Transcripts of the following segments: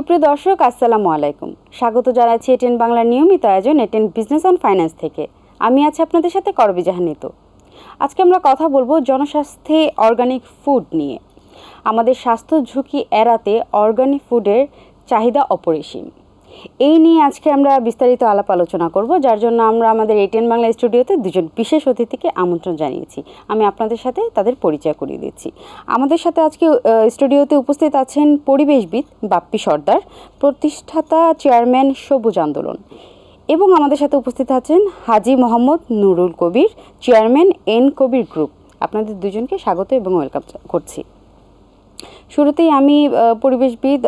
সুপ্রিয় দর্শক, আসসালামু আলাইকুম। স্বাগত জানাচ্ছি এটেন বাংলার নিয়মিত আয়োজন এটেন বিজনেস অ্যান্ড ফাইন্যান্স থেকে। আমি আছি আপনাদের সাথে করবি জাহানিত। আজকে আমরা কথা বলব জনস্বাস্থ্যে অর্গানিক ফুড নিয়ে। আমাদের স্বাস্থ্য ঝুঁকি এড়াতে অর্গানিক ফুডের চাহিদা অপরিসীম। এই নিয়ে আজকে আমরা বিস্তারিত আলাপ আলোচনা করব, যার জন্য আমরা আমাদের এটিএন বাংলা স্টুডিওতে দুজন বিশেষ অতিথিকে আমন্ত্রণ জানিয়েছি। আমি আপনাদের সাথে তাদের পরিচয় করিয়ে দিচ্ছি। আমাদের সাথে আজকে স্টুডিওতে উপস্থিত আছেন পরিবেশবিদ বাপ্পি সর্দার, প্রতিষ্ঠাতা চেয়ারম্যান সবুজ আন্দোলন, এবং আমাদের সাথে উপস্থিত আছেন Haji Mohammad Nurul Kabir, chairman N Kabir group. আপনাদের দুজনকে স্বাগত এবং ওয়েলকাম করছি। শুরুতেই আমি পরিবেশবিদ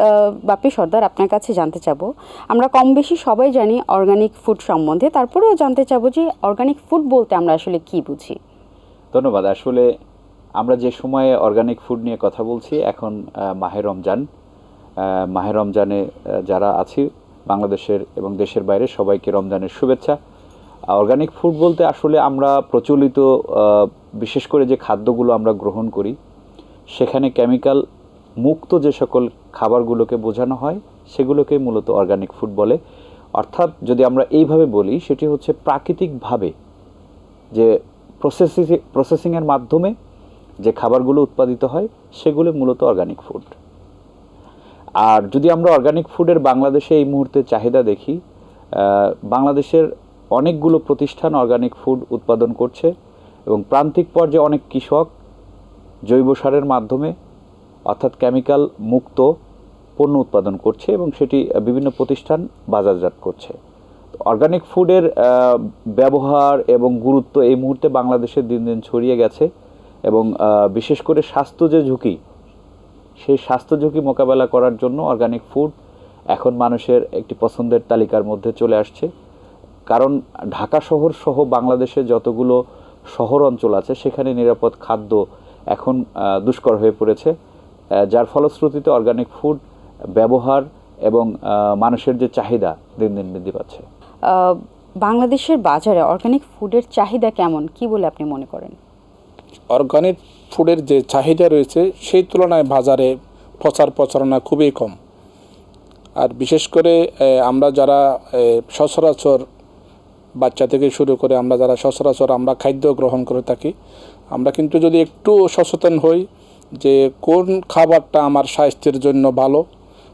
বাপি সর্দার আপনার কাছে জানতে চাবো। আমরা কম বেশি সবাই জানি অর্গানিক ফুড সম্বন্ধে। তারপরেও জানতে চাবো যে অর্গানিক ফুড বলতে আমরা আসলে কি বুঝি? ধন্যবাদ। আসলে আমরা যে সময়ে অর্গানিক ফুড নিয়ে কথা বলছি, এখন মাহে রমজান। মাহে রমজানে যারা আছি, বাংলাদেশের এবং দেশের বাইরে, সবাইকে রমজানের শুভেচ্ছা। অর্গানিক ফুড বলতে আসলে আমরা প্রচলিত বিশেষ করে যে খাদ্যগুলো আমরা গ্রহণ করি, সেখানে কেমিক্যাল মুক্ত যে সকল খাবারগুলোকে বোঝানো হয়, সেগুলোকে মূলত অর্গানিক ফুড বলে। অর্থাৎ যদি আমরা এইভাবে বলি, সেটি হচ্ছে প্রাকৃতিকভাবে যে প্রসেসিং প্রসেসিংয়ের মাধ্যমে যে খাবারগুলো উৎপাদিত হয়, সেগুলো মূলত অর্গানিক ফুড আর যদি আমরা অর্গানিক ফুডের বাংলাদেশে এই মুহূর্তে চাহিদা দেখি বাংলাদেশের অনেকগুলো প্রতিষ্ঠান অর্গানিক ফুড উৎপাদন করছে এবং প্রান্তিক পর্যায়ে অনেক কৃষক জৈব সারের মাধ্যমে অর্থাৎ কেমিক্যাল মুক্ত পণ্য উৎপাদন করছে এবং সেটি বিভিন্ন প্রতিষ্ঠান বাজারজাত করছে। অর্গানিক ফুডের ব্যবহার এবং গুরুত্ব এই মুহূর্তে বাংলাদেশে দিন দিন ছড়িয়ে গেছে এবং বিশেষ করে স্বাস্থ্য যে ঝুঁকি, সেই স্বাস্থ্য ঝুঁকি মোকাবেলা করার জন্য অর্গানিক ফুড এখন মানুষের একটি পছন্দের তালিকার মধ্যে চলে আসছে। কারণ ঢাকা শহর সহ বাংলাদেশে যতগুলো শহর অঞ্চল আছে, সেখানে নিরাপদ খাদ্য এখন দুষ্কর হয়ে পড়েছে। যার ফলশ্রুতিতে অর্গানিক ফুড ব্যবহার এবং মানুষের যে চাহিদা দিন দিন বৃদ্ধি পাচ্ছে। বাংলাদেশের বাজারে অর্গানিক ফুডের চাহিদা কেমন? কি বলে আপনি মনে করেন? অর্গানিক ফুডের যে চাহিদা রয়েছে সেই তুলনায় বাজারে প্রচার প্রচারণা খুবই কম। আর বিশেষ করে আমরা যারা সচরাচর বাচ্চা থেকে শুরু করে আমরা যারা সচরাচর আমরা খাদ্য গ্রহণ করে থাকি আমরা কিন্তু যদি একটু সচেতন হই যে কোন খাবারটা আমার স্বাস্থ্যের জন্য ভালো,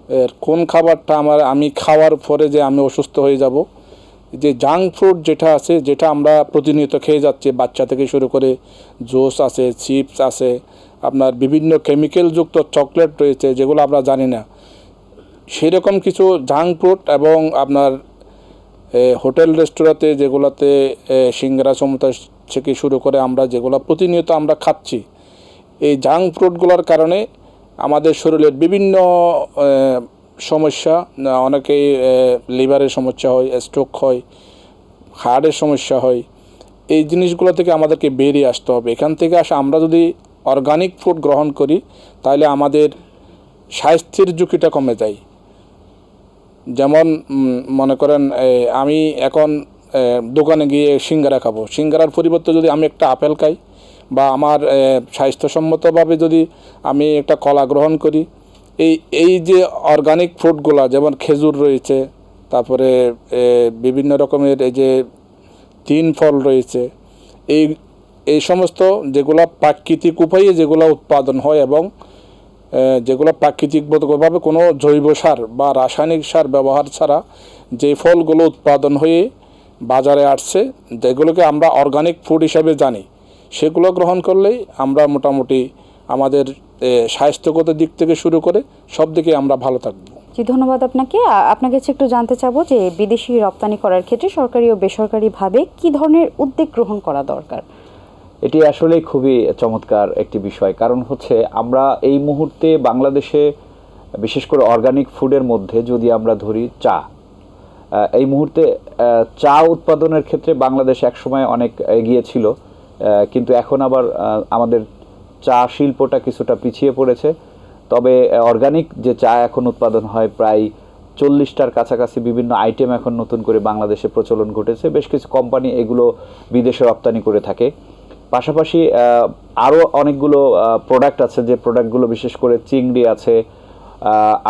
এর কোন খাবারটা আমার, আমি খাওয়ার পরে যে আমি অসুস্থ হয়ে যাব, যে জাঙ্ক ফুড যেটা আছে, যেটা আমরা প্রতিনিয়ত খেয়ে যাচ্ছি, বাচ্চা থেকে শুরু করে জুস আছে, চিপস আছে, আপনার বিভিন্ন কেমিক্যালযুক্ত চকলেট রয়েছে, যেগুলো আমরা জানি না। সেরকম কিছু জাঙ্ক ফুড এবং আপনার হোটেল, রেস্তোরাঁতে যেগুলোতে সিঙ্গারা সমতা থেকে শুরু করে আমরা যেগুলো প্রতিনিয়ত আমরা খাচ্ছি এই জাঙ্ক ফুডগুলোর কারণে আমাদের শরীরের বিভিন্ন সমস্যা অনেকেই লিভারের সমস্যা হয় স্ট্রোক হয় হার্টের সমস্যা হয়, এই জিনিসগুলো থেকে আমাদেরকে বেরিয়ে আসতে হবে। এখান থেকে আসা, আমরা যদি অর্গানিক ফুড গ্রহণ করি, তাহলে আমাদের স্বাস্থ্যের ঝুঁকিটা কমে যায়। যেমন মনে করেন আমি এখন দোকানে গিয়ে সিঙ্গারা খাব। সিঙ্গারার পরিবর্তে যদি আমি একটা আপেল খাই বা আমার স্বাস্থ্যসম্মতভাবে যদি আমি একটা কলা গ্রহণ করি, এই এই যে অর্গানিক ফ্রুটগুলো যেমন খেজুর রয়েছে, তারপরে বিভিন্ন রকমের এই যে তিন ফল রয়েছে, এই এই সমস্ত যেগুলো প্রাকৃতিক উপায়ে যেগুলো উৎপাদন হয় এবং যেগুলো প্রাকৃতিকভাবে কোনো জৈব সার বা রাসায়নিক সার ব্যবহার ছাড়া যে ফলগুলো উৎপাদন হয়ে বাজারে আসছে, যেগুলোকে আমরা অর্গানিক ফুড হিসাবে জানি। সেগুলো গ্রহণ করলেই আমরা মোটামুটি আমাদের স্বাস্থ্যগত দিক থেকে শুরু করে সব দিকে আমরা ভালো থাকব। জি ধন্যবাদ আপনাকে। আপনার কাছে একটু জানতে চাবো যে বিদেশি রপ্তানি করার ক্ষেত্রে সরকারি ও বেসরকারিভাবে কি ধরনের উদ্যোগ গ্রহণ করা দরকার? এটি আসলে খুবই চমৎকার একটি বিষয়। কারণ হচ্ছে আমরা এই মুহূর্তে বাংলাদেশে বিশেষ করে অর্গানিক ফুডের মধ্যে যদি আমরা ধরি চা এই মুহূর্তে চা উৎপাদনের ক্ষেত্রে বাংলাদেশ একসময় অনেক এগিয়ে ছিল। কিন্তু এখন আবার আমাদের চা শিল্পটা কিছুটা পিছিয়ে পড়েছে। তবে অর্গানিক যে চা এখন উৎপাদন হয় প্রায় চল্লিশটার কাছাকাছি বিভিন্ন আইটেম এখন নতুন করে বাংলাদেশে প্রচলন ঘটেছে। বেশ কিছু কোম্পানি এগুলো বিদেশে রপ্তানি করে থাকে। পাশাপাশি আরও অনেকগুলো প্রোডাক্ট আছে, যে প্রোডাক্টগুলো বিশেষ করে চিংড়ি আছে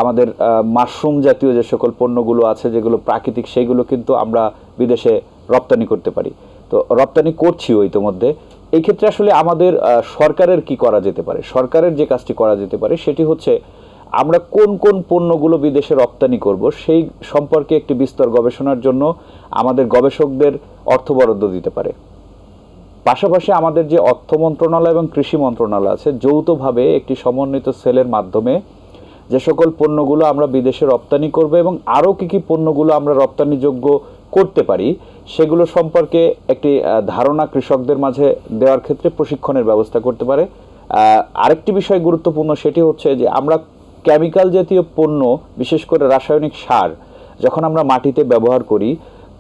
আমাদের মাশরুম জাতীয় যে সকল পণ্যগুলো আছে, যেগুলো প্রাকৃতিক সেইগুলো কিন্তু আমরা বিদেশে রপ্তানি করতে পারি। তো রপ্তানি করছিও ইতোমধ্যে এই ক্ষেত্রে আসলে আমাদের সরকারের কি করা যেতে পারে? সরকারের যে কাজটি করা যেতে পারে সেটি হচ্ছে আমরা কোন কোন পণ্যগুলো বিদেশে রপ্তানি করব সেই সম্পর্কে একটি বিস্তর গবেষণার জন্য আমাদের গবেষকদের অর্থ বরাদ্দ দিতে পারে। পাশাপাশি আমাদের যে অর্থ মন্ত্রণালয় এবং কৃষি মন্ত্রণালয় আছে, যৌথভাবে একটি সমন্বিত সেলের মাধ্যমে যে সকল পণ্যগুলো আমরা বিদেশে রপ্তানি করব এবং আরও কী কী পণ্যগুলো আমরা রপ্তানিযোগ্য করতে পারি, সেগুলো সম্পর্কে একটি ধারণা কৃষকদের মাঝে দেওয়ার ক্ষেত্রে প্রশিক্ষণের ব্যবস্থা করতে পারে। আরেকটি বিষয় গুরুত্বপূর্ণ সেটি হচ্ছে যে আমরা কেমিক্যাল জাতীয় পণ্য, বিশেষ করে রাসায়নিক সার, যখন আমরা মাটিতে ব্যবহার করি,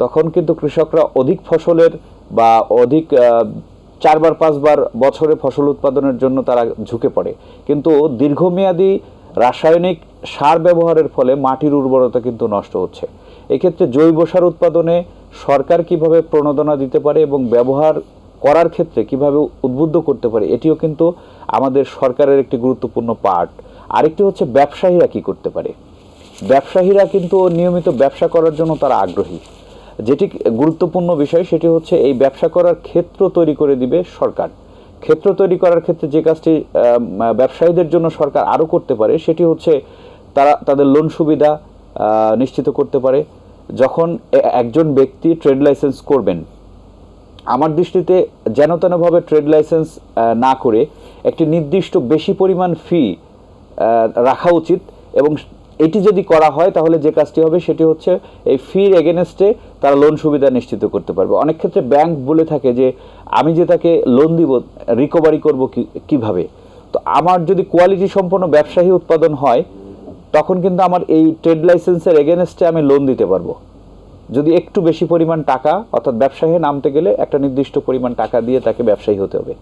তখন কিন্তু কৃষকরা অধিক ফসলের বা অধিক চারবার, পাঁচবার বছরে ফসল উৎপাদনের জন্য তারা ঝুঁকে পড়ে। কিন্তু দীর্ঘমেয়াদী রাসায়নিক সার ব্যবহারের ফলে মাটির উর্বরতা কিন্তু নষ্ট হচ্ছে। এক্ষেত্রে জৈব সার উৎপাদনে সরকার কীভাবে প্রণোদনা দিতে পারে এবং ব্যবহার করার ক্ষেত্রে কীভাবে উদ্বুদ্ধ করতে পারে, এটিও কিন্তু আমাদের সরকারের একটি গুরুত্বপূর্ণ পার্ট আরেকটি হচ্ছে ব্যবসায়ীরা কি করতে পারে। ব্যবসায়ীরা কিন্তু নিয়মিত ব্যবসা করার জন্য তারা আগ্রহী। যেটি গুরুত্বপূর্ণ বিষয়, সেটি হচ্ছে এই ব্যবসা করার ক্ষেত্র তৈরি করে দিবে সরকার। ক্ষেত্র তৈরি করার ক্ষেত্রে যে কাজটি ব্যবসায়ীদের জন্য সরকার আরও করতে পারে, সেটি হচ্ছে তারা তাদের লোন সুবিধা নিশ্চিত করতে পারে। যখন একজন ব্যক্তি ট্রেড লাইসেন্স করবেন, আমার দৃষ্টিতে যেন তেনভাবে ট্রেড লাইসেন্স না করে একটি নির্দিষ্ট বেশি পরিমাণ ফি রাখা উচিত এবং এটি যদি করা হয় তাহলে যে কাজটি হবে সেটি হচ্ছে এই ফির এগেনস্টে তারা লোন সুবিধা নিশ্চিত করতে পারবে। অনেক ক্ষেত্রে ব্যাংক বলে থাকে যে, আমি যে তাকে লোন দিব রিকভারি করব কীভাবে? তো আমার যদি কোয়ালিটি সম্পন্ন ব্যবসায়ী উৎপাদন হয় তখন কিন্তু আমার এই ট্রেড লাইসেন্সের এগেনস্টে আমি লোন দিতে পারব। যদি একটু বেশি পরিমাণ টাকা, অর্থাৎ ব্যবসায়ী নামতে গেলে একটা নির্দিষ্ট পরিমাণ টাকা দিয়ে তাকে ব্যবসায়ী হতে হবে।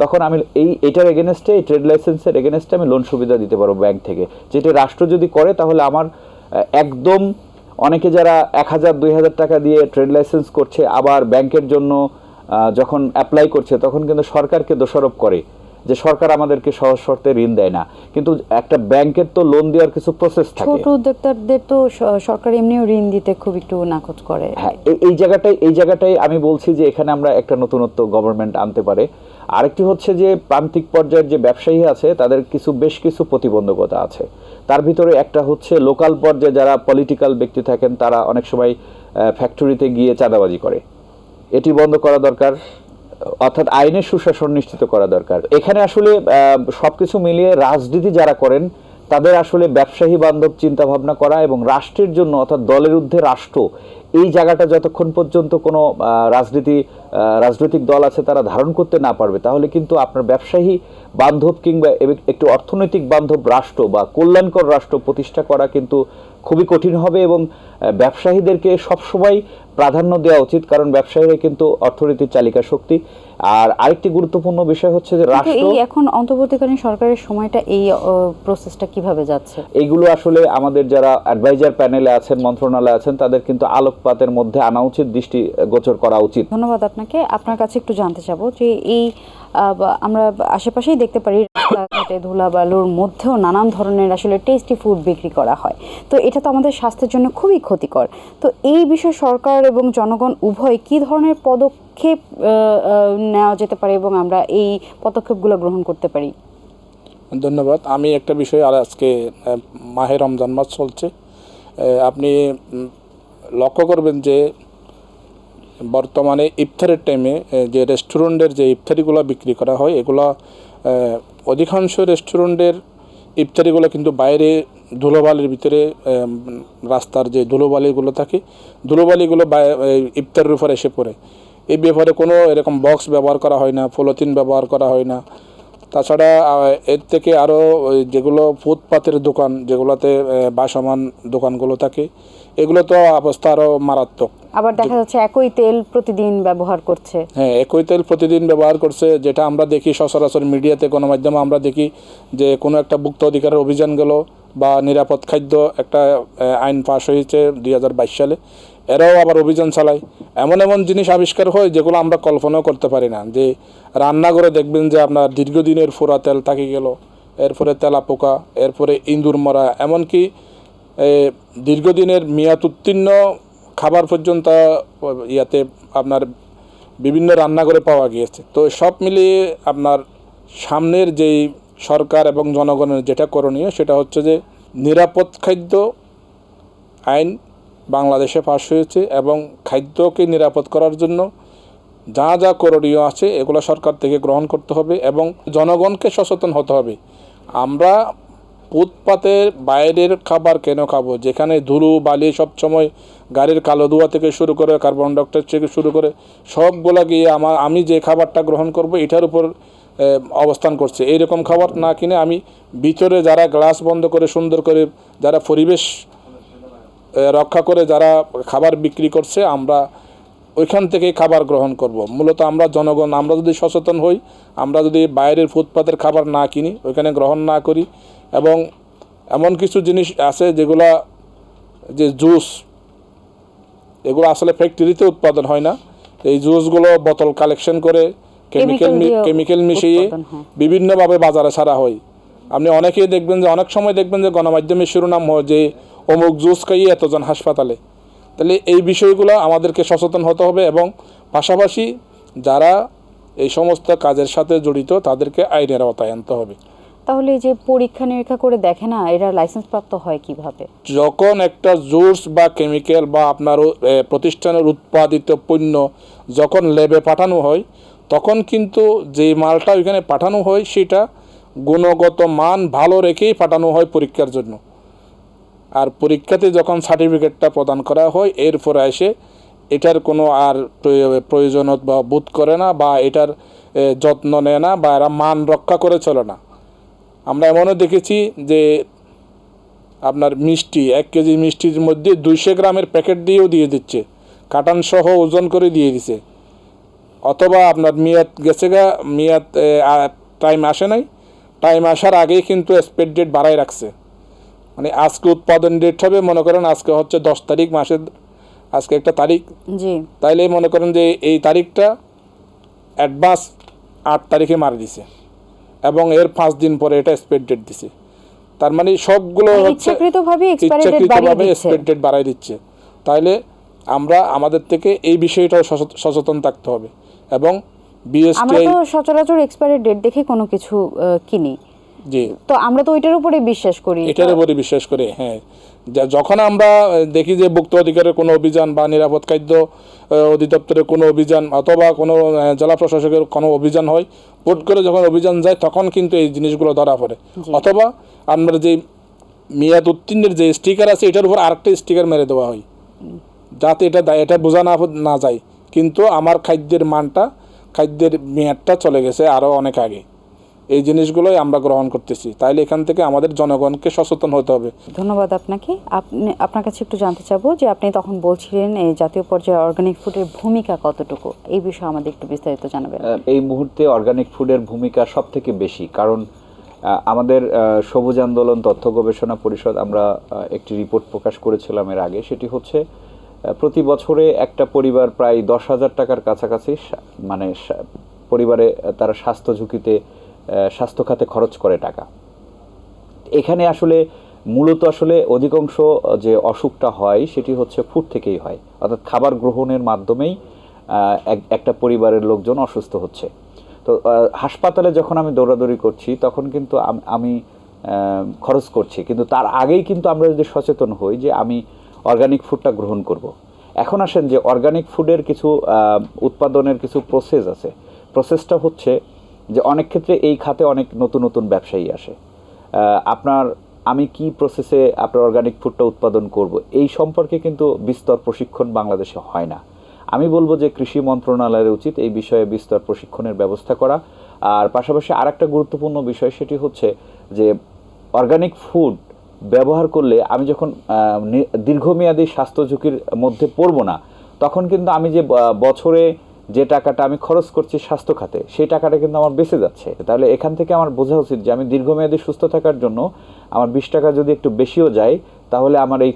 তখন আমি এই, এটার এগেনস্টে এই ট্রেড লাইসেন্সের এগেনস্টে আমি লোন সুবিধা দিতে পারব ব্যাংক থেকে। যেটি রাষ্ট্র যদি করে, তাহলে আমার একদম অনেকে যারা এক হাজার, দুই হাজার টাকা দিয়ে ট্রেড লাইসেন্স করছে, আবার ব্যাংকের জন্য যখন অ্যাপ্লাই করছে, তখন কিন্তু সরকারকে দোষারোপ করে। যে সরকার আমাদেরকে সহজ শর্তে ঋণ দেয় না। কিন্তু একটা ব্যাংকের তো লোন দেওয়ার কিছু প্রসেস থাকে। ছোট উদ্যোক্তাদের তো সরকার এমনিও ঋণ দিতে খুব একটু নাকচ করে। হ্যাঁ এই- জায়গাটাই এই জায়গাটাই আমি বলছি যে এখানে আমরা একটা নতুনত্ব গভর্নমেন্ট আনতে পারে। আরেকটি হচ্ছে যে প্রান্তিক পর্যায়ের যে ব্যবসায়ী আছে তাদের কিছু বেশ কিছু প্রতিবন্ধকতা আছে। তার ভিতরে একটা হচ্ছে লোকাল পর্যায়ে যারা পলিটিক্যাল ব্যক্তি থাকেন তারা অনেক সময় ফ্যাক্টরিতে গিয়ে চাঁদাবাজি করে। এটি বন্ধ করা দরকার। অর্থাৎ আইনের সুশাসন নিশ্চিত করা দরকার। এখানে আসলে সবকিছু মিলিয়ে রাজনীতি যারা করেন, তাদের আসলে ব্যবসায়ী বান্ধব চিন্তা ভাবনা করা এবং রাষ্ট্রের জন্য, অর্থাৎ দলের ঊর্ধ্বে রাষ্ট্র, এই জায়গাটা যতক্ষণ পর্যন্ত কোনো রাজনীতি রাজনৈতিক দল আছে তারা ধারণ করতে না পারবে, তাহলে কিন্তু আপনার ব্যবসায়ী বান্ধব কিংবা একটু অর্থনৈতিক বান্ধব রাষ্ট্র বা কল্যাণকর রাষ্ট্র প্রতিষ্ঠা করা কিন্তু খুবই কঠিন হবে এবং ব্যবসায়ীদেরকে সবসময় প্রাধান্য দেওয়া উচিত কারণ ব্যবসায়ীরা কিন্তু অর্থনীতির চালিকা শক্তি। আর আরেকটি গুরুত্বপূর্ণ বিষয় হচ্ছে যে রাষ্ট্র এই এখন অন্তর্বর্তীকালীন সরকারের সময়টা এই প্রসেসটা কীভাবে যাচ্ছে? এইগুলো আসলে আমাদের যারা অ্যাডভাইজার প্যানেলে আছেন মন্ত্রণালয়ে আছেন তাদের কিন্তু আলোকপাতের মধ্যে আনা উচিত দৃষ্টি গোচর করা উচিত। ধন্যবাদ আপনাকে। আপনার কাছে একটু জানতে চাবো যে এই আমরা আশেপাশেই দেখতে পারি রাস্তাঘাটে ধুলা বালুর মধ্যেও নানান ধরনের আসলে টেস্টি ফুড বিক্রি করা হয়। তো এটা তো আমাদের স্বাস্থ্যের জন্য খুবই ক্ষতিকর। তো এই বিষয়ে সরকার এবং জনগণ উভয় কি ধরনের পদক্ষেপ আহ, নেওয়া যেতে পারে এবং আমরা এই পদক্ষেপগুলো গ্রহণ করতে পারি। ধন্যবাদ। আমি একটা বিষয় আর আজকে মাহে রমজান মাস চলছে। আপনি লক্ষ্য করবেন যে বর্তমানে ইফতারের টাইমে যে রেস্টুরেন্টের যে ইফতারিগুলো বিক্রি করা হয় এগুলো অধিকাংশ রেস্টুরেন্টের ইফতারিগুলো কিন্তু বাইরে ধুলোবালির ভিতরে রাস্তার যে ধুলোবালিগুলো থাকে ধুলোবালিগুলো ইফতারের উপর এসে পড়ে। এই ব্যাপারে কোনো এরকম বক্স ব্যবহার করা হয় না পলিথিন ব্যবহার করা হয় না। তাছাড়া এর থেকে আরও যেগুলো ফুটপাতের দোকান যেগুলোতে বাসমান দোকানগুলো থাকে এগুলো তো অবস্থা আরও মারাত্মক। আবার দেখা যাচ্ছে একই তেল প্রতিদিন ব্যবহার করছে। হ্যাঁ একই তেল প্রতিদিন ব্যবহার করছে যেটা আমরা দেখি সচরাচর মিডিয়াতে গণমাধ্যমে আমরা দেখি যে কোনো একটা ভুক্ত অধিকারের অভিযান গেল বা নিরাপদ খাদ্য একটা আইন পাশ হয়েছে দুই হাজার বাইশ সালে। এরাও আবার অভিযান চালায়। এমন এমন জিনিস আবিষ্কার হয় যেগুলো আমরা কল্পনাও করতে পারি না। যে রান্নাঘরে দেখবেন যে আপনার দীর্ঘদিনের ফোড়া তেল থাকি গেল, এরপরে তেলাপোকা, এরপরে ইঁদুর মরা, এমনকি দীর্ঘদিনের মেয়াদ উত্তীর্ণ খাবার পর্যন্ত, ইয়াতে আপনার বিভিন্ন রান্নাঘরে পাওয়া গিয়েছে। তো সব মিলিয়ে আপনার সামনের যেই সরকার এবং জনগণের যেটা করণীয় সেটা হচ্ছে যে নিরাপদ খাদ্য, আইন বাংলাদেশে পাশ হয়েছে এবং খাদ্যকে নিরাপদ করার জন্য যা যা করণীয় আছে এগুলো সরকার থেকে গ্রহণ করতে হবে এবং জনগণকে সচেতন হতে হবে। আমরা ফুটপাতের বাইরের খাবার কেন খাব? যেখানে ধুলো, বালি সবসময় গাড়ির কালো ধোঁয়া থেকে শুরু করে, কার্বন ডাইঅক্সাইড থেকে শুরু করে সবগুলা গিয়ে আমার, আমি যে খাবারটা গ্রহণ করব এটার উপর অবস্থান করছে। এইরকম খাবার না কিনে আমি ভিতরে যারা গ্লাস বন্ধ করে সুন্দর করে, যারা পরিবেশ রক্ষা করে যারা খাবার বিক্রি করছে আমরা ওইখান থেকেই খাবার গ্রহণ করব। মূলত আমরা জনগণ আমরা যদি সচেতন হই আমরা যদি বাইরের ফুটপাতের খাবার না কিনি ওইখানে গ্রহণ না করি এবং এমন কিছু জিনিস আছে যেগুলা যে জুস এগুলো আসলে ফ্যাক্টরিতে উৎপাদন হয় না। এই জুসগুলো বোতল কালেকশন করে কেমিক্যাল কেমিক্যাল মিশিয়ে বিভিন্নভাবে বাজারে ছাড়া হয়। আপনি অনেকেই দেখবেন যে অনেক সময় দেখবেন যে গণমাধ্যমে শিরোনাম হয় যে অমুক জুস খাইয়ে এতজন হাসপাতালে। তাহলে এই বিষয়গুলো আমাদেরকে সচেতন হতে হবে এবং পাশাপাশি যারা এই সমস্ত কাজের সাথে জড়িত তাদেরকে আইনের আওতায় আনতে হবে। তাহলে এই যে পরীক্ষা নিরীক্ষা করে দেখে না এরা লাইসেন্স প্রাপ্ত হয় কীভাবে? যখন একটা জুস বা কেমিক্যাল বা আপনার প্রতিষ্ঠানের উৎপাদিত পণ্য যখন ল্যাবে পাঠানো হয় তখন কিন্তু যে মালটা ওইখানে পাঠানো হয় সেটা গুণগত মান ভালো রেখেই পাঠানো হয় পরীক্ষার জন্য। আর পরীক্ষাতে যখন সার্টিফিকেটটা প্রদান করা হয়, এরপরে এসে এটার কোনো আর প্রয়- প্রয়োজনত বা বোধ করে না বা এটার যত্ন নেয় না বা এরা মান রক্ষা করে চলে না। আমরা এমনও দেখেছি যে আপনার মিষ্টি, এক কেজি মিষ্টির মধ্যে দুইশো গ্রামের প্যাকেট দিয়েও দিয়ে দিচ্ছে। কাটান সহ ওজন করে দিয়ে দিছে। অথবা আপনার মেয়াদ গেছে গা, মেয়াদ টাইম আসে নাই টাইম আসার আগেই কিন্তু এক্সপেক্ট ডেট বাড়াই রাখছে। মানে আজকে উৎপাদন ডেট হবে মনে করেন আজকে হচ্ছে দশ তারিখ মাসের আজকে একটা তারিখ। তাইলে মনে করেন যে এই তারিখটা অ্যাডভান্স আট তারিখে মারা দিছে এবং এর পাঁচ দিন পরে এটা এক্সপেক্ট ডেট দিছে। তার মানে সবগুলো মানে হচ্ছে ইচ্ছাকৃতভাবে। এক্সপেক্ট ডেট বাড়াই দিচ্ছে। তাইলে আমরা আমাদের থেকে এই বিষয়টাও সচেতন থাকতে হবে এবং আমরা তো সচরাচর এক্সপায়ারি ডেট দেখে কোনো কিছু কিনি। জি। তো আমরা তো ওইটার উপরে বিশ্বাস করি। এটার উপরে বিশ্বাস করে হ্যাঁ। যখন আমরা দেখি যে ভুক্ত অধিকারের কোনো অভিযান বা নিরাপদ খাদ্য অধিদপ্তরের কোনো অভিযান অথবা কোনো জেলা প্রশাসকের কোনো অভিযান হয় হুট করে যখন অভিযান যায় তখন কিন্তু এই জিনিসগুলো ধরা পড়ে। অথবা আমরা যে মেয়াদ উত্তীর্ণের যে স্টিকার আছে এটার উপর আরেকটা স্টিকার মেরে দেওয়া হয়। যাতে এটা এটা বোঝা না না যায়। কিন্তু আমার খাদ্যের মানটা খাদ্যের মেয়াদটা চলে গেছে আরও অনেক আগে। এই জিনিসগুলোই আমরা গ্রহণ করতেছি। তাইলে এখান থেকে আমাদের জনগণকে সচেতন হতে হবে। ধন্যবাদ আপনাকে। আপনি আপনার কাছে একটু জানতে চাবো যে আপনি তখন বলছিলেন এই জাতীয় পর্যায়ে অর্গানিক ফুডের ভূমিকা কতটুকু? এই বিষয়ে আমাদের একটু বিস্তারিত জানাবেন। এই মুহূর্তে অর্গানিক ফুডের ভূমিকা সব থেকে বেশি। কারণ আমাদের সবুজ আন্দোলন তথ্য গবেষণা পরিষদ আমরা একটি রিপোর্ট প্রকাশ করেছিলাম এর আগে। সেটি হচ্ছে প্রতি বছরে একটা পরিবার প্রায় দশ হাজার টাকার কাছাকাছি মানে পরিবারে তারা স্বাস্থ্য ঝুঁকিতে স্বাস্থ্য খাতে খরচ করে টাকা। এখানে আসলে মূলত আসলে অধিকাংশ যে অসুখটা হয় সেটি হচ্ছে ফুড থেকেই হয়। অর্থাৎ খাবার গ্রহণের মাধ্যমেই এক- একটা পরিবারের লোকজন অসুস্থ হচ্ছে। তো হাসপাতালে যখন আমি দৌড়াদৌড়ি করছি, তখন কিন্তু আমি খরচ করছি। কিন্তু তার আগেই কিন্তু আমরা যদি সচেতন হই যে আমি অর্গানিক ফুডটা গ্রহণ করব। এখন আসেন যে অর্গানিক ফুডের কিছু উৎপাদনের কিছু প্রসেস আছে। প্রসেসটা হচ্ছে যে অনেক ক্ষেত্রে এই খাতে অনেক নতুন নতুন ব্যবসায়ী আসে। আপনার, আমি কি প্রসেসে আপনার অর্গানিক ফুডটা উৎপাদন করব, এই সম্পর্কে কিন্তু বিস্তর প্রশিক্ষণ বাংলাদেশে হয় না। আমি বলব যে কৃষি মন্ত্রণালয়ের উচিত এই বিষয়ে বিস্তর প্রশিক্ষণের ব্যবস্থা করা। আর পাশাপাশি আরেকটা গুরুত্বপূর্ণ বিষয় সেটি হচ্ছে যে অর্গানিক ফুড ব্যবহার করলে আমি যখন দীর্ঘমেয়াদী স্বাস্থ্য ঝুঁকির মধ্যে পড়ব না, তখন কিন্তু আমি যে বছরে যে টাকাটা আমি খরচ করছি স্বাস্থ্য খাতে, সেই টাকাটা কিন্তু আমার বেঁচে যাচ্ছে। তাহলে এখান থেকে আমার বোঝা উচিত যে, আমি দীর্ঘমেয়াদী সুস্থ থাকার জন্য আমার বিশ টাকা যদি একটু বেশিও যায়, তাহলে আমার এই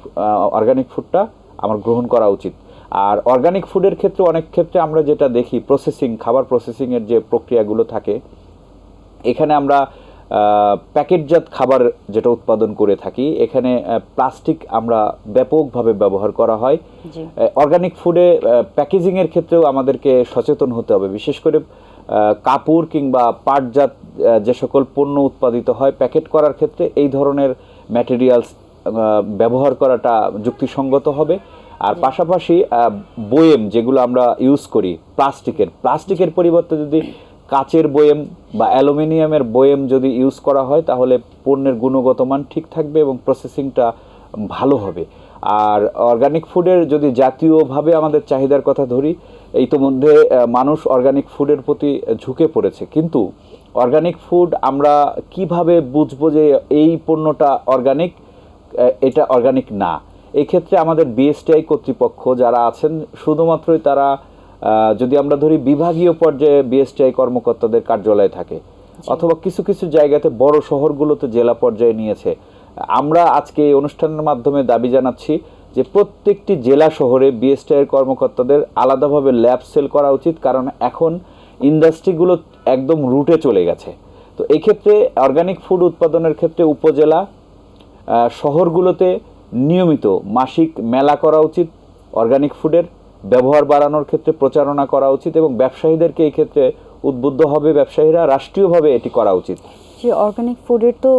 অর্গানিক ফুডটা আমার গ্রহণ করা উচিত। আর অর্গানিক ফুডের ক্ষেত্রে অনেক ক্ষেত্রে আমরা যেটা দেখি প্রসেসিং খাবার প্রসেসিংয়ের যে প্রক্রিয়াগুলো থাকে, এখানে আমরা প্যাকেটজাত খাবার যেটা উৎপাদন করে থাকি এখানে প্লাস্টিক আমরা ব্যাপকভাবে ব্যবহার করা হয়। অর্গানিক ফুডে প্যাকেজিংয়ের ক্ষেত্রেও আমাদেরকে সচেতন হতে হবে। বিশেষ করে কাপড় কিংবা পাটজাত যে সকল পণ্য উৎপাদিত হয় প্যাকেট করার ক্ষেত্রে এই ধরনের ম্যাটেরিয়ালস ব্যবহার করাটা যুক্তিসঙ্গত হবে। আর পাশাপাশি বয়েম যেগুলো আমরা ইউজ করি প্লাস্টিকের প্লাস্টিকের পরিবর্তে যদি কাচের বয়েম বা অ্যালুমিনিয়ামের বয়েম যদি ইউজ করা হয়, তাহলে পণ্যের গুণগত মান ঠিক থাকবে এবং প্রসেসিংটা ভালো হবে। আর অর্গানিক ফুডের যদি জাতীয়ভাবে আমাদের চাহিদার কথা ধরি ইতোমধ্যে মানুষ অর্গানিক ফুডের প্রতি ঝুঁকে পড়েছে। কিন্তু অর্গানিক ফুড আমরা কীভাবে বুঝব যে এই পণ্যটা অর্গানিক এটা অর্গানিক না? এক্ষেত্রে আমাদের বিএসটিআই কর্তৃপক্ষ যারা আছেন, শুধুমাত্রই তারা যদি আমরা ধরি বিভাগীয় পর্যায়ে বিএসটিআই কর্মকর্তাদের কার্যালয় থাকে অথবা কিছু কিছু জায়গাতে বড় শহরগুলোতে জেলা পর্যায়ে নিয়েছে আমরা আজকে এই অনুষ্ঠানের মাধ্যমে দাবি জানাচ্ছি যে প্রত্যেকটি জেলা শহরে বিএসটিআই কর্মকর্তাদের আলাদাভাবে ল্যাব সেল করা উচিত কারণ এখন ইন্ডাস্ট্রিগুলো একদম রুটে চলে গেছে। তো এই ক্ষেত্রে অর্গানিক ফুড উৎপাদনের ক্ষেত্রে উপজেলা শহরগুলোতে নিয়মিত মাসিক মেলা করা উচিত অর্গানিক ফুডের। ব্যবহার বাড়ানোর ক্ষেত্রে প্রচারণা করা উচিত এবং ব্যবসায়ীদেরকে এই ক্ষেত্রে উদ্বুদ্ধ হবে ব্যবসায়ীরা রাষ্ট্রীয়ভাবে এটি করা উচিত। যে অর্গানিক ফুডের তো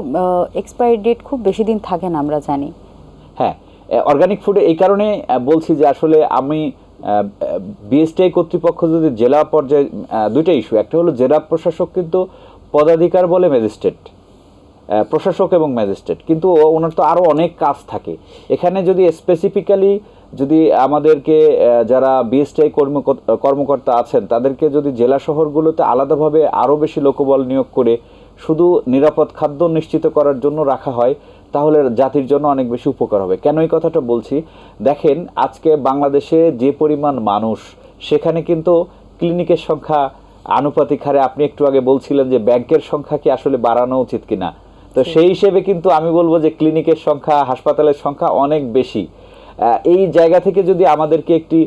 এক্সপায়ারি ডেট খুব বেশি দিন থাকে না আমরা জানি। হ্যাঁ অর্গানিক ফুডে এই কারণে বলছি যে আসলে আমি বিএসটিআই কর্তৃপক্ষ যদি জেলা পর্যায়ে দুইটা ইস্যু একটা হলো জেলা প্রশাসক কিন্তু পদাধিকার বলে ম্যাজিস্ট্রেট প্রশাসক এবং ম্যাজিস্ট্রেট কিন্তু ওনার তো আরও অনেক কাজ থাকে। এখানে যদি স্পেসিফিক্যালি যদি আমাদেরকে যারা বিএসটিআই কর্মকর্তা আছেন তাদেরকে যদি জেলা শহরগুলোতে আলাদাভাবে আরও বেশি লোকবল নিয়োগ করে শুধু নিরাপদ খাদ্য নিশ্চিত করার জন্য রাখা হয় তাহলে জাতির জন্য অনেক বেশি উপকার হবে। কেন এই কথাটা বলছি? দেখেন আজকে বাংলাদেশে যে পরিমাণ মানুষ সেখানে কিন্তু ক্লিনিকের সংখ্যা আনুপাতিক হারে আপনি একটু আগে বলছিলেন যে ব্যাংকের সংখ্যা কি আসলে বাড়ানো উচিত কিনা? তো সেই হিসেবে কিন্তু আমি বলব যে ক্লিনিকের সংখ্যা হাসপাতালের সংখ্যা অনেক বেশি। এই জায়গা থেকে যদি আমাদেরকে একটি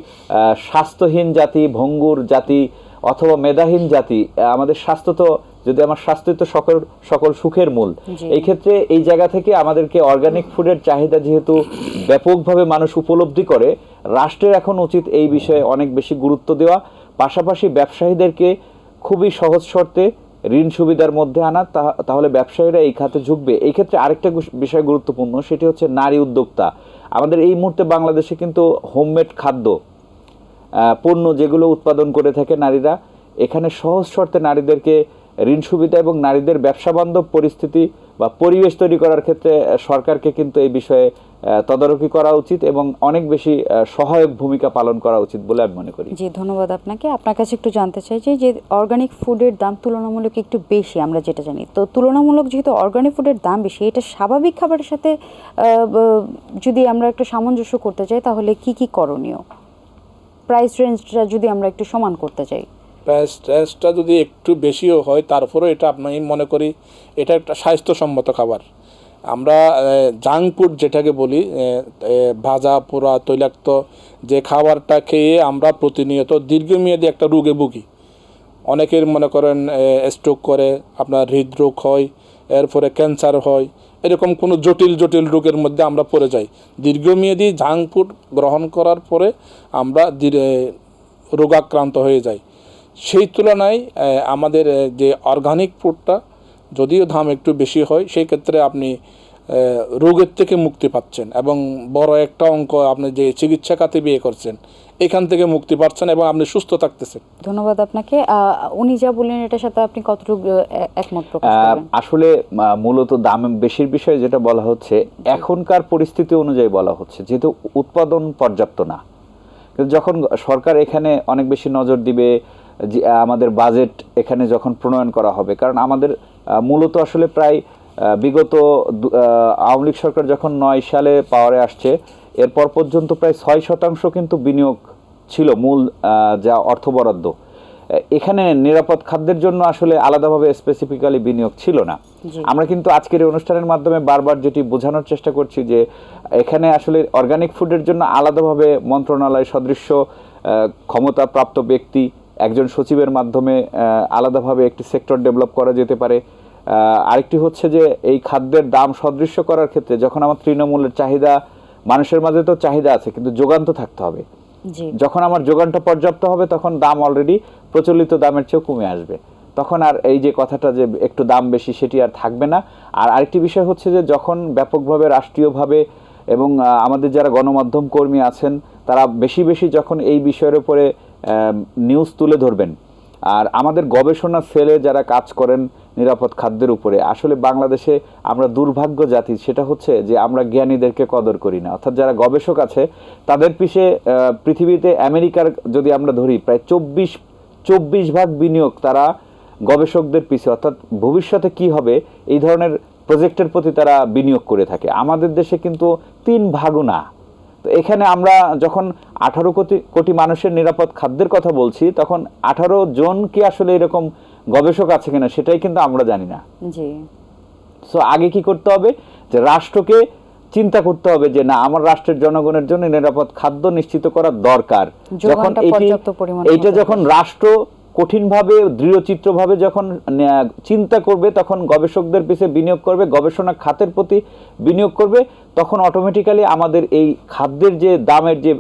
স্বাস্থ্যহীন জাতি ভঙ্গুর জাতি অথবা মেধাহীন জাতি আমাদের স্বাস্থ্য তো যদি আমার স্বাস্থ্য তো সকল সকল সুখের মূল এই ক্ষেত্রে এই জায়গা থেকে আমাদেরকে অর্গানিক ফুডের চাহিদা যেহেতু ব্যাপকভাবে মানুষ উপলব্ধি করে রাষ্ট্রের এখন উচিত এই বিষয়ে অনেক বেশি গুরুত্ব দেওয়া পাশাপাশি ব্যবসায়ীদেরকে খুবই সহজ শর্তে ঋণ সুবিধার মধ্যে আনা তাহলে ব্যবসায়ীরা এই খাতে ঝুঁকবে। এই ক্ষেত্রে আরেকটা বিষয় গুরুত্বপূর্ণ সেটি হচ্ছে নারী উদ্যোক্তা। আমাদের এই মুহূর্তে বাংলাদেশে কিন্তু হোমমেড খাদ্য পণ্য যেগুলো উৎপাদন করে থাকে নারীরা, এখানে সহজ শর্তে নারীদেরকে ঋণ সুবিধা এবং নারীদের ব্যবসা বান্ধব পরিস্থিতি বা পরিবেশ তৈরি করার ক্ষেত্রে সরকারকে কিন্তু এই বিষয়ে তদারকি করা উচিত এবং অনেক বেশি সহায়ক ভূমিকা পালন করা উচিত বলে আমি মনে করি। জি ধন্যবাদ আপনাকে। আপনার কাছে একটু জানতে চাই যে যে অর্গানিক ফুডের দাম তুলনামূলক একটু বেশি আমরা যেটা জানি। তো তুলনামূলক যেহেতু অর্গানিক ফুডের দাম বেশি এটা স্বাভাবিক খাবারের সাথে যদি আমরা একটা সামঞ্জস্য করতে চাই তাহলে কি কি করণীয়? প্রাইস রেঞ্জটা যদি আমরা একটু সমান করতে চাই প্রাইস টেস্টটা যদি একটু বেশিও হয় তারপরেও এটা আমি মনে করি এটা একটা স্বাস্থ্যসম্মত খাবার। আমরা জাঙ্ক ফুড যেটাকে বলি ভাজা, পোড়া, তৈলাক্ত, যে খাবারটা খেয়ে আমরা প্রতিনিয়ত দীর্ঘমেয়াদী একটা রোগে ভুগি। অনেকের মনে করেন স্ট্রোক করে, আপনার হৃদরোগ হয়, এরপরে ক্যান্সার হয়, এরকম কোনো জটিল জটিল রোগের মধ্যে আমরা পড়ে যাই। দীর্ঘমেয়াদী জাঙ্ক ফুড গ্রহণ করার পরে আমরা রোগাক্রান্ত হয়ে যাই। সেই তুলনায় আমাদের যে অর্গানিক ফুডটা যদিও দাম একটু বেশি হয় সেই ক্ষেত্রে আপনি রোগের থেকে মুক্তি পাচ্ছেন এবং বড় একটা অঙ্ক আপনি যে চিকিৎসা খাতে বিয়ে করছেন এখান থেকে মুক্তি পাচ্ছেন এবং আপনি সুস্থ থাকতেছেন। ধন্যবাদ আপনাকে। উনি যা বললেন এটার সাথে আপনি কতটুকু একমত প্রকাশ আহ, আসলে মূলত দাম বেশির বিষয়ে যেটা বলা হচ্ছে এখনকার পরিস্থিতি অনুযায়ী বলা হচ্ছে যেহেতু উৎপাদন পর্যাপ্ত না। কিন্তু যখন সরকার এখানে অনেক বেশি নজর দিবে যে আমাদের বাজেট এখানে যখন প্রণয়ন করা হবে। কারণ আমাদের মূলত আসলে প্রায় বিগত আওয়ামী লীগ সরকার যখন নয় সালে পাওয়ারে আসছে এরপর পর্যন্ত প্রায় ছয় শতাংশ কিন্তু বিনিয়োগ ছিল মূল যা অর্থ বরাদ্দ। এখানে নিরাপদ খাদ্যের জন্য আসলে আলাদাভাবে স্পেসিফিক্যালি বিনিয়োগ ছিল না। আমরা কিন্তু আজকের এই অনুষ্ঠানের মাধ্যমে বারবার যেটি বোঝানোর চেষ্টা করছি যে এখানে আসলে অর্গানিক ফুডের জন্য আলাদাভাবে মন্ত্রণালয় সদৃশ্য ক্ষমতাপ্রাপ্ত ব্যক্তি একজন সচিবের মাধ্যমে আলাদাভাবে একটি সেক্টর ডেভেলপ করা যেতে পারে। আরেকটি হচ্ছে যে এই খাদ্যের দাম সদৃশ্য করার ক্ষেত্রে যখন আমার তৃণমূলের চাহিদা মানুষের মাঝে তো চাহিদা আছে কিন্তু যোগান তো থাকতে হবে। যখন আমার যোগানটা পর্যাপ্ত হবে তখন দাম অলরেডি প্রচলিত দামের চেয়েও কমে আসবে। তখন আর এই যে কথাটা যে একটু দাম বেশি সেটি আর থাকবে না। আর আরেকটি বিষয় হচ্ছে যে যখন ব্যাপকভাবে রাষ্ট্রীয়ভাবে এবং আমাদের যারা গণমাধ্যম কর্মী আছেন তারা বেশি বেশি যখন এই বিষয়ের উপরে নিউজ তুলে ধরবেন। আর আমাদের গবেষণা সেলে যারা কাজ করেন নিরাপদ খাদ্যের উপরে, আসলে বাংলাদেশে আমরা দুর্ভাগ্য জাতি, সেটা হচ্ছে যে আমরা জ্ঞানীদেরকে কদর করি না। অর্থাৎ যারা গবেষক আছে, তাদের পিছে পৃথিবীতে আমেরিকার যদি আমরা ধরি, প্রায় চব্বিশ চব্বিশ ভাগ বিনিয়োগ তারা গবেষকদের পিছে। অর্থাৎ ভবিষ্যতে কি হবে, এই ধরনের প্রজেক্টের প্রতি তারা বিনিয়োগ করে থাকে। আমাদের দেশে কিন্তু তিন ভাগও না। তো এখানে আমরা যখন আঠারো কোটি কোটি মানুষের নিরাপদ খাদ্যের কথা বলছি তখন আঠারো জন কি আসলে এরকম গবেষক আছে কিনা সেটাই কিন্তু আমরা জানি না। সো আগে কি করতে হবে? যে রাষ্ট্রকে চিন্তা করতে হবে যে না আমার রাষ্ট্রের জনগণের জন্য নিরাপদ খাদ্য নিশ্চিত করা দরকার। যখন এটি যখন রাষ্ট্র কঠিনভাবে দৃঢ়চিত্রভাবে যখন চিন্তা করবে, তখন গবেষকদের পিছে বিনিয়োগ করবে, গবেষণা খাতের প্রতি বিনিয়োগ করবে, তখন অটোমেটিক্যালি আমাদের এই খাদ্যের যে দামের যে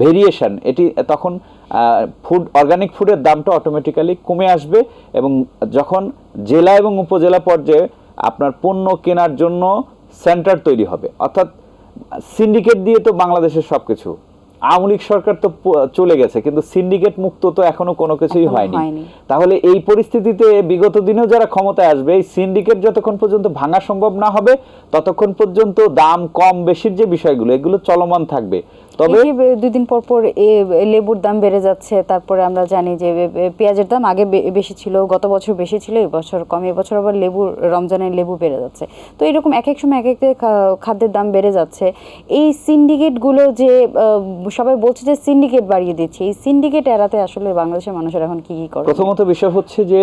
ভেরিয়েশন এটি, তখন ফুড অর্গানিক ফুডের দামটা অটোমেটিক্যালি কমে আসবে এবং যখন জেলা এবং উপজেলা পর্যায়ে আপনার পণ্য কেনার জন্য সেন্টার তৈরি হবে। অর্থাৎ সিন্ডিকেট দিয়ে তো বাংলাদেশের সবকিছু। আওয়ামী লীগ সরকার তো চলে গেছে কিন্তু সিন্ডিকেট মুক্ত তো এখনও কোনো কিছুই হয়নি। তাহলে এই পরিস্থিতিতে বিগত দিনেও যারা ক্ষমতায় আসবে এই সিন্ডিকেট যতক্ষণ পর্যন্ত ভাঙা সম্ভব না হবে ততক্ষণ পর্যন্ত দাম কম বেশির যে বিষয়গুলো এগুলো চলমান থাকবে তবে দুই দিন পর পর লেবুর দাম বেড়ে যাচ্ছে তারপরে আমরা জানি যে পেঁয়াজের দাম আগে বেশি ছিল গত বছর বেশি ছিল এই বছর কম এবছর আবার লেবু রমজানের লেবু বেড়ে যাচ্ছে। তো এরকম এক এক সময় এক এক খাদ্যের দাম বেড়ে যাচ্ছে। এই সিন্ডিকেটগুলো যে সবাই বলছে যে সিন্ডিকেট বাড়িয়ে দিচ্ছে এই সিন্ডিকেট এড়াতে আসলে বাংলাদেশের মানুষের এখন কি কি করে? প্রথমত বিষয় হচ্ছে যে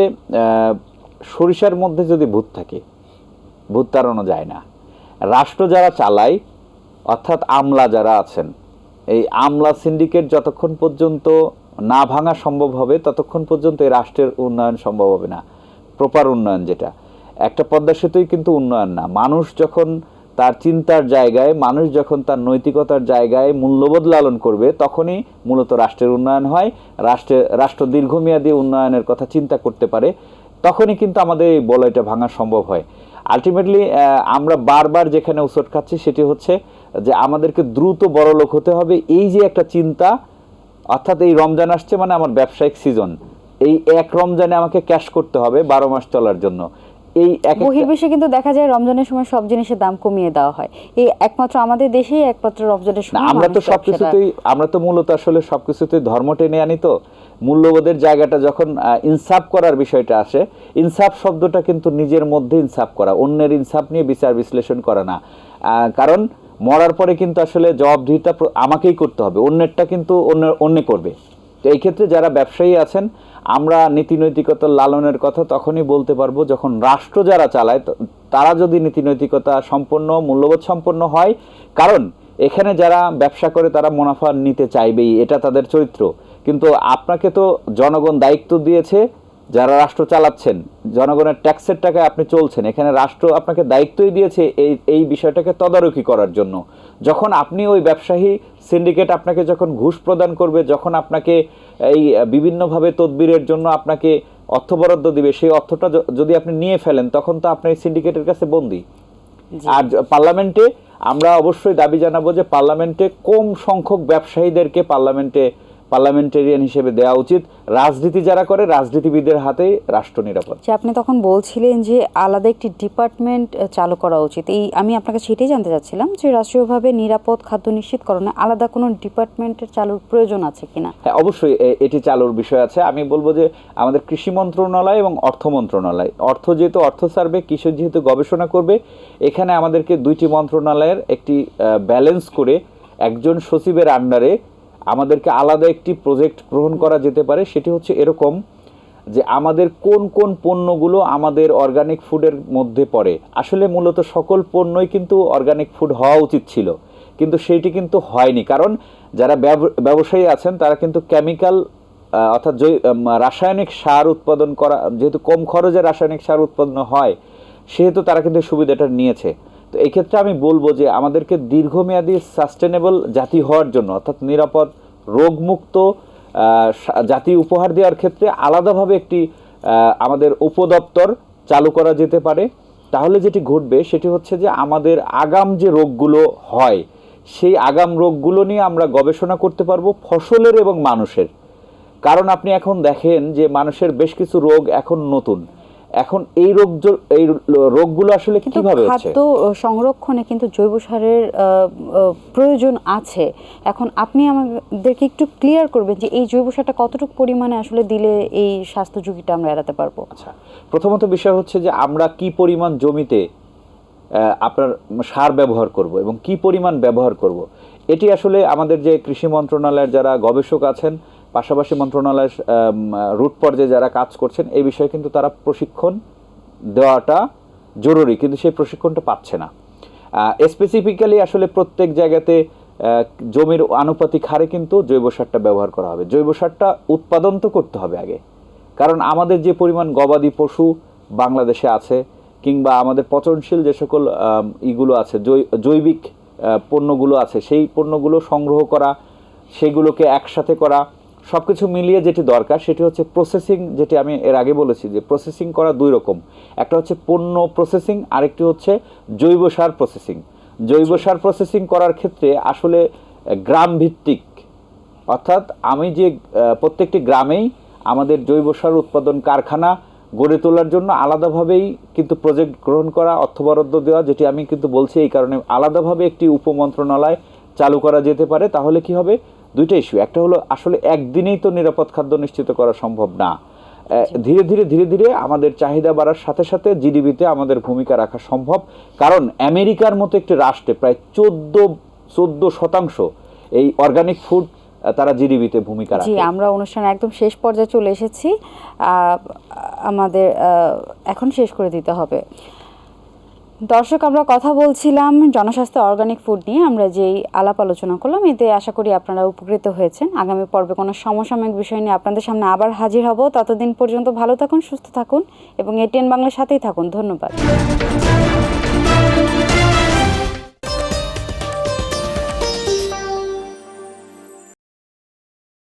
সরিষার মধ্যে যদি ভূত থাকে ভূত তাড়ানো যায় না। রাষ্ট্র যারা চালায় অর্থাৎ আমলা যারা আছেন এই আমলা সিন্ডিকেট যতক্ষণ পর্যন্ত না ভাঙা সম্ভব হবে, ততক্ষণ পর্যন্ত এই রাষ্ট্রের উন্নয়ন সম্ভব হবে না। প্রপার উন্নয়ন যেটা। একটা পদ্মা সেতুই কিন্তু উন্নয়ন না। মানুষ যখন তার চিন্তার জায়গায়, মানুষ যখন তার নৈতিকতার জায়গায় মূল্যবোধ লালন করবে, তখনই মূলত রাষ্ট্রের উন্নয়ন হয়। রাষ্ট্রের রাষ্ট্র দীর্ঘমেয়াদী উন্নয়নের কথা চিন্তা করতে পারে, তখনই কিন্তু আমাদের এই বলয়টা ভাঙা সম্ভব হয়। আলটিমেটলি আমরা বারবার যেখানে উসট খাচ্ছি, সেটি হচ্ছে যে আমাদেরকে দ্রুত বড় লোক হতে হবে। এই যে একটা চিন্তা অর্থাৎ এই রমজান আসছে মানে আমার ব্যবসায়িক সিজন এই এক রমজানে আমাকে ক্যাশ করতে হবে বারো মাস চলার জন্য। এই এক বহির্বিশ্বে কিন্তু দেখা যায় রমজানের সময় সব জিনিসের দাম কমিয়ে দেওয়া হয়। এই একমাত্র আমাদের দেশেই একমাত্র রমজানের সময় আমরা তো সবকিছুতেই আমরা তো মূলত আসলে সবকিছুতেই ধর্ম টেনে আনি তো। মূল্যবোধের জায়গাটা যখন ইনসাফ করার বিষয়টা আসে ইনসাফ শব্দটা কিন্তু নিজের মধ্যে ইনসাফ করা অন্যের ইনসাফ নিয়ে বিচার বিশ্লেষণ করা না। আহ, কারণ মরার পরে কিন্তু আসলে জবাবদিহিতা আমাকেই করতে হবে। অন্যেরটা কিন্তু অন্য অন্য করবে। তো এই ক্ষেত্রে যারা ব্যবসায়ী আছেন, আমরা নীতি নৈতিকতার লালনের কথা তখনই বলতে পারব, যখন রাষ্ট্র যারা চালায় তারা যদি নীতি নৈতিকতা সম্পন্ন, মূল্যবোধ সম্পন্ন হয়, কারণ এখানে যারা ব্যবসা করে, তারা মুনাফা নিতে চাইবেই, এটা তাদের চরিত্র। কিন্তু আপনাকে তো জনগণ দায়িত্ব দিয়েছে যারা রাষ্ট্র চালাচ্ছেন জনগণের ট্যাক্সের টাকায় আপনি চলছেন এখানে রাষ্ট্র আপনাকে দায়িত্বই দিয়েছে এই এই বিষয়টাকে তদারকি করার জন্য যখন আপনি ওই ব্যবসায়ী সিন্ডিকেট আপনাকে যখন ঘুষ প্রদান করবে যখন আপনাকে এই বিভিন্নভাবে তদবিরের জন্য আপনাকে অর্থ বরাদ্দ দিবে সেই অর্থটা যদি আপনি নিয়ে ফেলেন তখন তো আপনি সিন্ডিকেটের কাছে বন্দী। আর পার্লামেন্টে আমরা অবশ্যই দাবি জানাব যে পার্লামেন্টে কম সংখ্যক ব্যবসায়ীদেরকে পার্লামেন্টে পার্লামেন্টেরিয়ান হিসেবে দেওয়া উচিত। রাজনীতি যারা করে রাজনীতিবিদের হাতেই রাষ্ট্র নিরাপদ। যে আপনি তখন বলছিলেন যে আলাদা একটি ডিপার্টমেন্ট চালু করা উচিত। এই আমি আপনাকে সেটাই জানতে চাচ্ছিলাম যে রাষ্ট্রীয়ভাবে নিরাপদ খাদ্য নিশ্চিত নিশ্চিতকরণে আলাদা কোনো ডিপার্টমেন্টের চালুর প্রয়োজন আছে কিনা? হ্যাঁ অবশ্যই এটি চালুর বিষয় আছে। আমি বলব যে আমাদের কৃষি মন্ত্রণালয় এবং অর্থ মন্ত্রণালয় অর্থ যেহেতু অর্থ সার্ভে কৃষি যেহেতু গবেষণা করবে এখানে আমাদেরকে দুইটি মন্ত্রণালয়ের একটি ব্যালেন্স করে একজন সচিবের আন্ডারে আমাদেরকে আলাদা একটি প্রজেক্ট গ্রহণ করা যেতে পারে, সেটি হচ্ছে এরকম যে আমাদের কোন কোন পণ্যগুলো আমাদের অর্গানিক ফুডের মধ্যে পড়ে। আসলে মূলত সকল পণ্যই কিন্তু অর্গানিক ফুড হওয়া উচিত ছিল, কিন্তু সেইটি কিন্তু হয়নি। কারণ যারা ব্যবসায়ী আছেন, তারা কিন্তু কেমিক্যাল অর্থাৎ রাসায়নিক সার উৎপাদন করা, যেহেতু কম খরচে রাসায়নিক সার উৎপাদন হয়, সেহেতু তারা কিন্তু সুবিধাটা নিয়েছে। তো এই ক্ষেত্রে আমি বলব যে আমাদেরকে দীর্ঘমেয়াদী সাস্টেনেবল জাতি হওয়ার জন্য, অর্থাৎ নিরাপদ, রোগমুক্ত জাতি উপহার দেওয়ার ক্ষেত্রে আলাদাভাবে একটি আমাদের উপদপ্তর চালু করা যেতে পারে। তাহলে যেটি ঘটবে সেটি হচ্ছে যে আমাদের আগাম যে রোগগুলো হয়, সেই আগাম রোগগুলো নিয়ে আমরা গবেষণা করতে পারব ফসলের এবং মানুষের। কারণ আপনি এখন দেখেন যে মানুষের বেশ কিছু রোগ এখন নতুন। এখন এই রোগ এই রোগগুলো আসলে কীভাবে হচ্ছে? খাদ্য সংরক্ষণে কিন্তু জৈব সারের প্রয়োজন আছে। এখন আপনি আমাদেরকে একটু ক্লিয়ার করবেন যে এই জৈব সারটা কতটুকু পরিমাণে আসলে দিলে এই স্বাস্থ্য ঝুঁকিটা আমরা এড়াতে পারব? আচ্ছা প্রথমত বিষয় হচ্ছে যে আমরা কি পরিমাণ জমিতে আপনার সার ব্যবহার করব এবং কি পরিমাণ ব্যবহার করব? এটি আসলে আমাদের যে কৃষি মন্ত্রণালয়ের যারা গবেষক আছেন পাশাপাশি মন্ত্রণালয়ের রুট পর্যায়ে যারা কাজ করছেন, এই বিষয়ে কিন্তু তারা প্রশিক্ষণ দেওয়াটা জরুরি, কিন্তু সেই প্রশিক্ষণটা পাচ্ছে না। স্পেসিফিক্যালি আসলে প্রত্যেক জায়গাতে জমির আনুপাতিক হারে কিন্তু জৈব সারটা ব্যবহার করা হবে। জৈব সারটা উৎপাদন তো করতে হবে আগে। কারণ আমাদের যে পরিমাণ গবাদি পশু বাংলাদেশে আছে, কিংবা আমাদের পচনশীল যে সকল ইগুলো আছে জৈবিক পণ্যগুলো আছে, সেই পণ্যগুলো সংগ্রহ করা, সেগুলোকে একসাথে করা সব কিছু মিলিয়ে যেটি দরকার সেটি হচ্ছে প্রসেসিং যেটি আমি এর আগে বলেছি যে প্রসেসিং করা দুই রকম। একটা হচ্ছে পণ্য প্রসেসিং আরেকটি হচ্ছে জৈব সার প্রসেসিং জৈব সার প্রসেসিং করার ক্ষেত্রে আসলে গ্রাম ভিত্তিক অর্থাৎ আমি যে প্রত্যেকটি গ্রামেই আমাদের জৈব সার উৎপাদন কারখানা গড়ে তোলার জন্য আলাদাভাবেই কিন্তু প্রজেক্ট গ্রহণ করা অর্থ বরাদ্দ দেওয়া যেটি আমি কিন্তু বলছি এই কারণে আলাদাভাবে একটি উপমন্ত্রণালয় চালু করা যেতে পারে তাহলে কি হবে? দুইটা ইস্যু একটা হলো আসলে একদিনেই তো নিরাপদ খাদ্য নিশ্চিত করা সম্ভব না। ধীরে ধীরে ধীরে ধীরে আমাদের চাহিদা বাড়ার সাথে সাথে জিডিপিতে আমাদের ভূমিকা রাখা সম্ভব। কারণ আমেরিকার মতো একটি রাষ্ট্রে প্রায় চোদ্দ চোদ্দ শতাংশ এই অর্গানিক ফুড তারা জিডিপিতে ভূমিকা রাখে। আমরা অনুষ্ঠানে একদম শেষ পর্যায়ে চলে এসেছি। আহ, আমাদের এখন শেষ করে দিতে হবে। দর্শক, আমরা কথা বলছিলাম জনস্বাস্থ্য অর্গানিক ফুড নিয়ে। আমরা যেই আলাপ আলোচনা করলাম, এতে আশা করি আপনারা উপকৃত হয়েছেন। আগামী পর্বে কোনো সমসাময়িক বিষয় নিয়ে আপনাদের সামনে আবার হাজির হব। ততদিন পর্যন্ত ভালো থাকুন, সুস্থ থাকুন এবং এটিএন বাংলার সাথেই থাকুন। ধন্যবাদ।